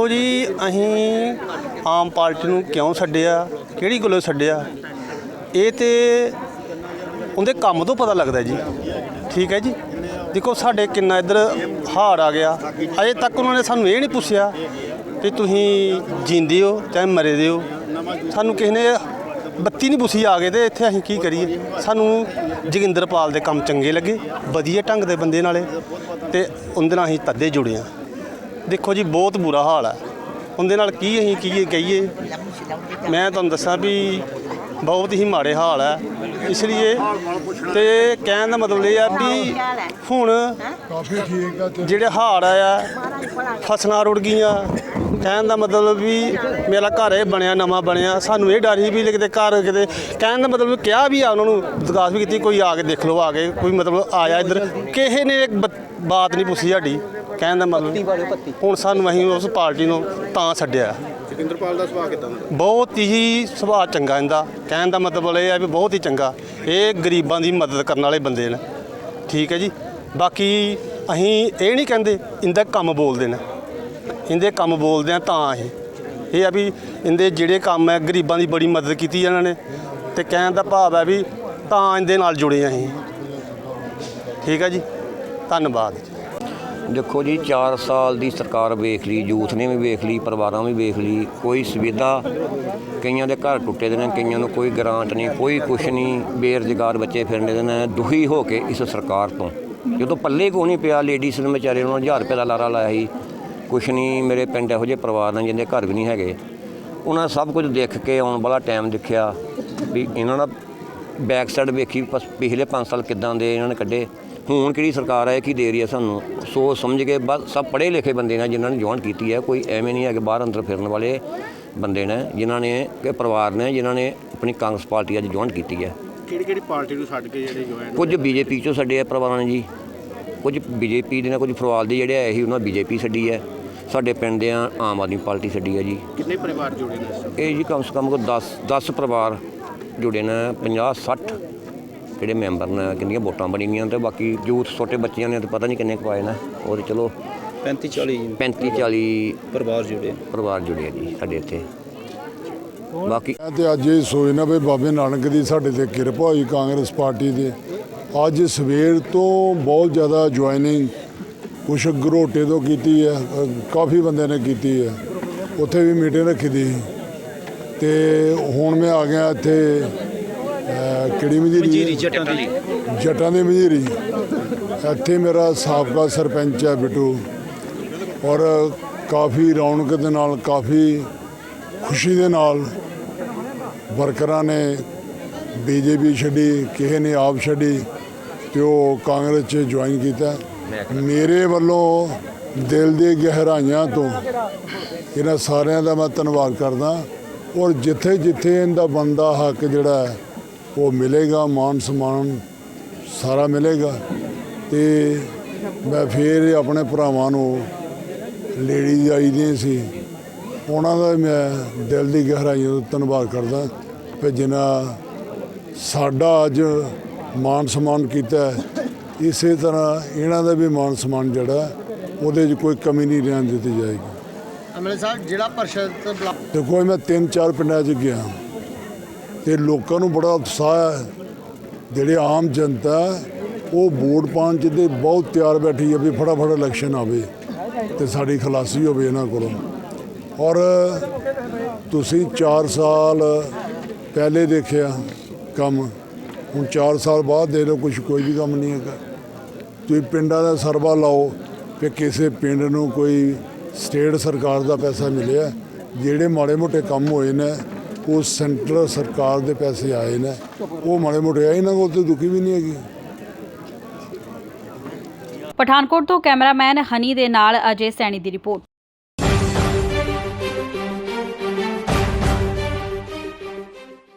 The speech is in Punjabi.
ਉਹ ਜੀ, ਅਸੀਂ ਆਮ ਪਾਰਟੀ ਨੂੰ ਕਿਉਂ ਛੱਡਿਆ? ਕਿਹੜੀ ਗੱਲੋਂ ਛੱਡਿਆ? ਇਹ ਤੇ ਉਹਦੇ ਕੰਮ ਤੋਂ ਪਤਾ ਲੱਗਦਾ ਜੀ। ਠੀਕ ਹੈ ਜੀ? ਦੇਖੋ, ਸਾਡੇ ਕਿੰਨਾ ਇੱਧਰ ਹਾਰ ਆ ਗਿਆ। ਅਜੇ ਤੱਕ ਉਹਨਾਂ ਨੇ ਸਾਨੂੰ ਇਹ ਨਹੀਂ ਪੁੱਛਿਆ ਕਿ ਤੁਸੀਂ ਜਿੰਦੇ ਹੋ ਚਾਹੇ ਮਰੇ ਦੇ ਹੋ। ਸਾਨੂੰ ਕਿਸੇ ਨੇ ਬੱਤੀ ਨਹੀਂ ਪੁੱਛੀ ਆ ਗਏ ਤੇ ਇੱਥੇ ਅਸੀਂ ਕੀ ਕਰੀਏ? ਸਾਨੂੰ ਜੋਗਿੰਦਰਪਾਲ ਦੇ ਕੰਮ ਚੰਗੇ ਲੱਗੇ, ਵਧੀਆ ਢੰਗ ਦੇ ਬੰਦੇ ਨਾਲੇ ਤੇ ਉਹਦੇ ਨਾਲ ਅਸੀਂ ਤੱਦੇ ਜੁੜੇ ਆ ਦੇਖੋ ਜੀ ਬਹੁਤ ਬੁਰਾ ਹਾਲ ਹੈ ਉਹਦੇ ਨਾਲ ਕੀ ਅਸੀਂ ਕੀ ਕਹੀਏ? ਮੈਂ ਤੁਹਾਨੂੰ ਦੱਸਾਂ ਵੀ ਬਹੁਤ ਹੀ ਮਾੜੇ ਹਾਲ ਹੈ ਇਸ ਲਈ ਤੇ ਕਹਿਣ ਦਾ ਮਤਲਬ ਇਹ ਆ ਵੀ ਹੁਣ ਕਾਫੀ ਠੀਕ ਆ ਜਿਹੜੇ ਹਾੜ ਆਇਆ ਫਸਲਾਂ ਰੁੜ ਗਈਆਂ। ਕਹਿਣ ਦਾ ਮਤਲਬ ਵੀ ਮੇਰਾ ਘਰ ਇਹ ਬਣਿਆ ਨਵਾਂ ਬਣਿਆ। ਸਾਨੂੰ ਇਹ ਡਰ ਸੀ ਵੀ ਕਿਤੇ ਘਰ ਕਿਤੇ ਕਹਿਣ ਦਾ ਮਤਲਬ ਕਿਹਾ ਵੀ ਆ ਉਹਨਾਂ ਨੂੰ ਦਰਖਾਸਤ ਵੀ ਕੀਤੀ ਕੋਈ ਆ ਕੇ ਦੇਖ ਲਓ ਆ ਕੇ ਕੋਈ ਮਤਲਬ ਆਇਆ ਇੱਧਰ। ਕਿਸੇ ਨੇ ਇੱਕ ਬਾਤ ਨਹੀਂ ਪੁੱਛੀ ਸਾਡੀ। ਕਹਿਣ ਦਾ ਮਤਲਬ ਹੁਣ ਸਾਨੂੰ ਅਸੀਂ ਉਸ ਪਾਰਟੀ ਨੂੰ ਤਾਂ ਛੱਡਿਆ। ਜੋਗਿੰਦਰਪਾਲ ਦਾ ਸੁਭਾਅ ਕਿਦਾਂ ਦਾ? ਬਹੁਤ ਹੀ ਸੁਭਾਅ ਚੰਗਾ ਇਹਦਾ। ਕਹਿਣ ਦਾ ਮਤਲਬ ਇਹ ਹੈ ਵੀ ਬਹੁਤ ਹੀ ਚੰਗਾ। ਇਹ ਗਰੀਬਾਂ ਦੀ ਮਦਦ ਕਰਨ ਵਾਲੇ ਬੰਦੇ ਨੇ। ਠੀਕ ਹੈ ਜੀ? ਬਾਕੀ ਅਸੀਂ ਇਹ ਨਹੀਂ ਕਹਿੰਦੇ ਇਹਦਾ ਕੰਮ ਬੋਲਦੇ ਨੇ। ਇਹਦੇ ਕੰਮ ਬੋਲਦੇ ਆ ਤਾਂ ਅਸੀਂ। ਇਹ ਆ ਵੀ ਇਹਦੇ ਜਿਹੜੇ ਕੰਮ ਹੈ ਗਰੀਬਾਂ ਦੀ ਬੜੀ ਮਦਦ ਕੀਤੀ ਇਹਨਾਂ ਨੇ। ਤੇ ਕਹਿਣ ਦਾ ਭਾਵ ਹੈ ਵੀ ਤਾਂ ਇਹਦੇ ਨਾਲ ਜੁੜੇ ਆ ਅਸੀਂ। ਠੀਕ ਹੈ ਜੀ? ਧੰਨਵਾਦ ਦੇਖੋ ਜੀ 4 ਸਾਲ ਦੀ ਸਰਕਾਰ ਵੇਖ ਲਈ ਯੂਥ ਨੇ ਵੀ ਵੇਖ ਲਈ, ਪਰਿਵਾਰਾਂ ਵੀ ਵੇਖ ਲਈ, ਕੋਈ ਸੁਵਿਧਾ ਕਈਆਂ ਦੇ ਘਰ ਟੁੱਟੇ ਦੇ ਨੇ, ਕਈਆਂ ਨੂੰ ਕੋਈ ਗ੍ਰਾਂਟ ਨਹੀਂ, ਕੋਈ ਕੁਛ ਨਹੀਂ, ਬੇਰੁਜ਼ਗਾਰ ਬੱਚੇ ਫਿਰਨੇ ਦੇ ਨੇ, ਦੁਖੀ ਹੋ ਕੇ ਇਸ ਸਰਕਾਰ ਤੋਂ। ਜਦੋਂ ਪੱਲੇ ਕੋ ਨਹੀਂ ਪਿਆ ਲੇਡੀਜ਼ ਨੂੰ ਵਿਚਾਰੇ ਨੂੰ 1000 ਰੁਪਏ ਦਾ ਲਾਰਾ ਲਾਇਆ ਸੀ, ਕੁਛ ਨਹੀਂ, ਮੇਰੇ ਪਿੰਡ ਇਹੋ ਜਿਹੇ ਪਰਿਵਾਰ ਨੇ ਜਿੰਦੇ ਘਰ ਵੀ ਨਹੀਂ ਹੈਗੇ। ਉਹਨਾਂ ਸਭ ਕੁਝ ਦੇਖ ਕੇ ਆਉਣ ਵਾਲਾ ਟਾਈਮ ਦੇਖਿਆ ਵੀ ਇਹਨਾਂ ਦਾ ਬੈਕ ਸਾਈਡ ਵੇਖੀ ਪਸ- ਪਿਛਲੇ 5 ਸਾਲ ਕਿੱਦਾਂ ਦੇ ਇਹਨਾਂ ਨੇ ਕੱਢੇ। ਹੁਣ ਕਿਹੜੀ ਸਰਕਾਰ ਹੈ ਕੀ ਦੇ ਰਹੀ ਹੈ ਸਾਨੂੰ? ਸੋਚ ਸਮਝ ਕੇ ਬਸ ਸਭ ਪੜ੍ਹੇ ਲਿਖੇ ਬੰਦੇ ਨੇ ਜਿਨ੍ਹਾਂ ਨੇ ਜੁਆਇਨ ਕੀਤੀ ਹੈ ਕੋਈ ਐਵੇਂ ਨਹੀਂ ਹੈ ਕਿ ਬਾਹਰ ਅੰਦਰ ਫਿਰਨ ਵਾਲੇ ਬੰਦੇ ਨੇ ਜਿਨ੍ਹਾਂ ਨੇ ਕਿ ਪਰਿਵਾਰ ਨੇ ਜਿਨ੍ਹਾਂ ਨੇ ਆਪਣੀ ਕਾਂਗਰਸ ਪਾਰਟੀ ਅੱਜ ਜੁਆਇਨ ਕੀਤੀ ਹੈ ਕਿਹੜੀ ਕਿਹੜੀ ਪਾਰਟੀ ਨੂੰ ਛੱਡ ਕੇ ਜਿਹੜੇ ਜੁਆਇਨ ਕੁਝ ਬੀਜੇਪੀ ਚੋਂ ਛੱਡੇ ਆ ਪਰਿਵਾਰਾਂ ਨੇ ਜੀ। ਕੁਝ ਬੀਜੇਪੀ ਦੇ ਨੇ ਕੁਝ ਫਰਵਾਲ ਦੇ ਜਿਹੜੇ ਆਏ ਸੀ ਉਹਨਾਂ ਬੀਜੇਪੀ ਛੱਡੀ ਹੈ ਸਾਡੇ ਪਿੰਡ ਦੇ ਆਮ ਆਦਮੀ ਪਾਰਟੀ ਛੱਡੀ ਹੈ ਜੀ। ਕਿੰਨੇ ਪਰਿਵਾਰ ਜੁੜੇ ਨੇ? ਇਹ ਜੀ ਕਮ ਸੇ ਕਮ ਕੋ 10 10 ਪਰਿਵਾਰ ਜੁੜੇ ਨੇ 50 60 ਜਿਹੜੇ ਮੈਂਬਰ ਨੇ ਕਿੰਨੀਆਂ ਵੋਟਾਂ ਬਣੀਆਂ ਤੇ ਬਾਕੀ ਯੂਥ ਛੋਟੇ ਬੱਚਿਆਂ ਨੇ ਤੇ ਪਤਾ ਨਹੀਂ ਕਿੰਨੇ ਕੁ ਪਾਏ ਨੇ ਉਹ ਤੇ ਚਲੋ 35 40 35 40 ਪਰਿਵਾਰ ਜੁੜੇ ਪਰਿਵਾਰ ਜੁੜੇ ਜੀ ਸਾਡੇ ਇੱਥੇ। ਬਾਕੀ ਮੈਂ ਤੇ ਅੱਜ ਇਹ ਸੋਚਣਾ ਵੀ ਬਾਬੇ ਨਾਨਕ ਦੀ ਸਾਡੇ ਤੇ ਕਿਰਪਾ ਹੋਈ ਕਾਂਗਰਸ ਪਾਰਟੀ ਦੇ। ਅੱਜ ਸਵੇਰ ਤੋਂ ਬਹੁਤ ਜ਼ਿਆਦਾ ਜੁਆਇਨਿੰਗ ਕੁਛ ਗਰੋਟੇ ਤੋਂ ਕੀਤੀ ਹੈ ਕਾਫੀ ਬੰਦਿਆਂ ਨੇ ਕੀਤੀ ਹੈ। ਉੱਥੇ ਵੀ ਮੀਟਿੰਗ ਰੱਖੀ ਦੀ। ਤੇ ਹੁਣ ਮੈਂ ਆ ਗਿਆ ਇੱਥੇ ਕਿਹੜੀ ਮਜੀਰੀ ਜੱਟਾਂ ਦੀ। ਜੱਟਾਂ ਦੀ ਮਜੀਰੀ। ਇੱਥੇ ਮੇਰਾ ਸਾਬਕਾ ਸਰਪੰਚ ਹੈ ਬਿੱਟੂ। ਔਰ ਕਾਫੀ ਰੌਣਕ ਦੇ ਨਾਲ ਕਾਫੀ ਖੁਸ਼ੀ ਦੇ ਨਾਲ ਵਰਕਰਾਂ ਨੇ ਬੀਜੇਪੀ ਛੱਡੀ ਕਿਸੇ ਨੇ ਆਪ ਛੱਡੀ ਤੇ ਉਹ ਕਾਂਗਰਸ 'ਚ ਜੁਆਇਨ ਕੀਤਾ। ਮੇਰੇ ਵੱਲੋਂ ਦਿਲ ਦੇ ਗਹਿਰਾਈਆਂ ਤੋਂ ਇਹਨਾਂ ਸਾਰਿਆਂ ਦਾ ਮੈਂ ਧੰਨਵਾਦ ਕਰਦਾ। ਔਰ ਜਿੱਥੇ ਜਿੱਥੇ ਇਹਦਾ ਬੰਦਾ ਹੱਕ ਜਿਹੜਾ ਹੈ, ਉਹ ਮਿਲੇਗਾ ਮਾਨ ਸਨਮਾਨ ਸਾਰਾ ਮਿਲੇਗਾ ਤੇ ਮੈਂ ਫੇਰ ਆਪਣੇ ਭਰਾਵਾਂ ਨੂੰ ਲੇਡੀਜ਼ ਆਈ ਦੀਆਂ ਸੀ ਉਹਨਾਂ ਦਾ ਮੈਂ ਦਿਲ ਦੀ ਗਹਿਰਾਈਆਂ ਤੋਂ ਧੰਨਵਾਦ ਕਰਦਾ ਕਿ ਜਿਨ੍ਹਾਂ ਸਾਡਾ ਅੱਜ ਮਾਨ ਸਨਮਾਨ ਕੀਤਾ। ਇਸੇ ਤਰ੍ਹਾਂ ਇਹਨਾਂ ਦਾ ਵੀ ਮਾਨ ਸਨਮਾਨ ਜਿਹੜਾ ਉਹਦੇ 'ਚ ਕੋਈ ਕਮੀ ਨਹੀਂ ਰਹਿਣ ਦਿੱਤੀ ਜਾਏਗੀ ਐਮਐਲਏ ਸਾਹਿਬ ਜਿਹੜਾ ਪਰਿਸ਼ਦ ਦੇਖੋ ਮੈਂ ਤਿੰਨ ਚਾਰ ਪਿੰਡਾਂ 'ਚ ਗਿਆ ਤੇ ਲੋਕਾਂ ਨੂੰ ਬੜਾ ਉਤਸ਼ਾਹ ਹੈ। ਜਿਹੜੇ ਆਮ ਜਨਤਾ ਉਹ ਵੋਟ ਪਾਉਣ 'ਚ ਤੇ ਬਹੁਤ ਤਿਆਰ ਬੈਠੀ ਹੈ ਵੀ ਫਟਾਫਟ ਇਲੈਕਸ਼ਨ ਆਵੇ ਤੇ ਸਾਡੀ ਖਲਾਸੀ ਹੋਵੇ ਇਹਨਾਂ ਕੋਲੋਂ। ਔਰ ਤੁਸੀਂ 4 ਸਾਲ ਪਹਿਲੇ ਦੇਖਿਆ ਕੰਮ। ਹੁਣ 4 ਸਾਲ ਬਾਅਦ ਦੇ ਲਓ ਕੁਝ ਕੋਈ ਵੀ ਕੰਮ ਨਹੀਂ ਹੈਗਾ। ਤੁਸੀਂ ਪਿੰਡਾਂ ਦਾ ਸਰਵਾ ਲਾਓ ਕਿ ਕਿਸੇ ਪਿੰਡ ਨੂੰ ਕੋਈ ਸਟੇਟ ਸਰਕਾਰ ਦਾ ਪੈਸਾ ਮਿਲਿਆ। ਜਿਹੜੇ ਮਾੜੇ ਮੋਟੇ ਕੰਮ ਹੋਏ ਨੇ ਉਹ ਸੈਂਟਰ ਸਰਕਾਰ ਦੇ ਪੈਸੇ ਆਏ ਨੇ, ਉਹ ਮਾੜੇ ਮੋਟੇ ਆਏ ਇਹਨਾਂ ਕੋਲ ਤੇ ਦੁਖੀ ਵੀ ਨਹੀਂ ਹੈਗੀ। ਪਠਾਨਕੋਟ ਤੋਂ ਕੈਮਰਾਮੈਨ ਹਨੀ ਦੇ ਨਾਲ ਅਜੇ ਸੈਣੀ ਦੀ ਰਿਪੋਰਟ।